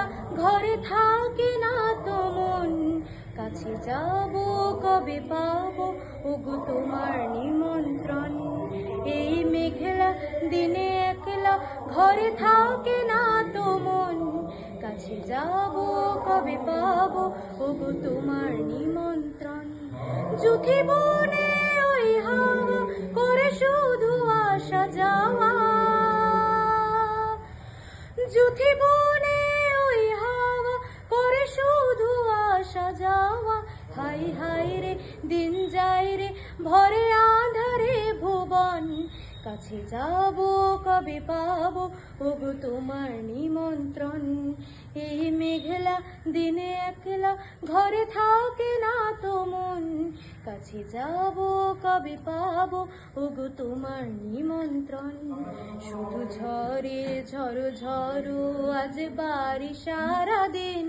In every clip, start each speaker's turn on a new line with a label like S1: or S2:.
S1: মেঘলা ঘরে থাকে না তো মন। কাছে যাব, কবে পাবো? ওগো তোমার নিমন্ত্রণ। এই মেঘলা দিনে একলা ঘরে থাকে না তো মন। কাছে যাব, কবে পাবো? ওগো তোমার নিমন্ত্রণ। যুথি বনে ওই হাওয়া করে শুধু আসা যাওয়া। যুথি হাই হাই রে, দিন যায় রে, ভরে আধারে ভুবন। কাছে যাব, কবে পাবো ওগো তোমার নিমন্ত্রণ। এই মেঘলা, দিনে একলা, ঘরে থাকে না তো মন। কাছে যাব, কবে পাবো ওগো তোমার নিমন্ত্রণ। শুধু ঝরে ঝড়ো ঝড়ো আজ বাড়ি সারা দিন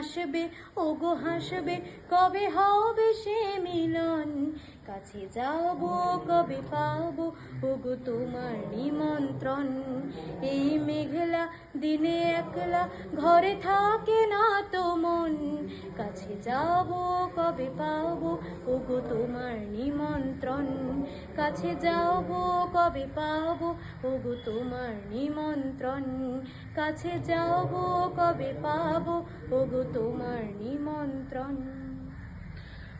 S1: আসবে ওগো হাসবে, কবে হবে সে মিলন? কাছে যাব, কবে পাবো, ওগো তোমার নিমন্ত্রণ? এই মেঘলা দিনে একলা ঘরে থাকে না তো মন। কাছে যাব, কবে পাবো, ওগো তোমার নিমন্ত্রণ? কাছে যাব কবে পাবো? ওগো তোমার নিমন্ত্রণ। কাছে যাব কবে পাবো? ওগো তোমার নিমন্ত্রণ।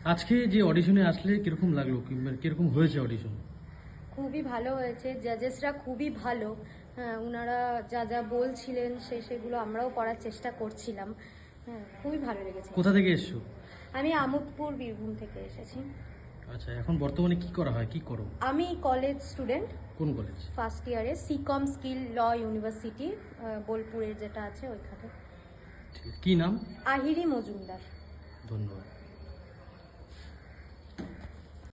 S2: আজকে যে অডিশনে আসলে কীরকম লাগল? মানে কীরকম হয়েছে অডিশন
S1: খুবই ভালো হয়েছে জাজেসরা খুবই ভালো। হ্যাঁ ওনারা যা যা বলছিলেন সে সেগুলো আমরাও করার চেষ্টা করছিলাম। হ্যাঁ খুবই ভালো লেগেছে।
S2: কোথা থেকে এসছো?
S1: আমি আমোদপুর বীরভূম থেকে এসেছি।
S2: আচ্ছা এখন বর্তমানে কি করা হয়? কি করো?
S1: আমি কলেজ স্টুডেন্ট
S2: কোন কলেজ
S1: ফার্স্ট ইয়ারে সিকম স্কিল ল ইউনিভার্সিটি বোলপুরে যেটা আছে ওইখানে।
S2: কি নাম?
S1: আহিরি মজুমদার।
S2: ধন্যবাদ।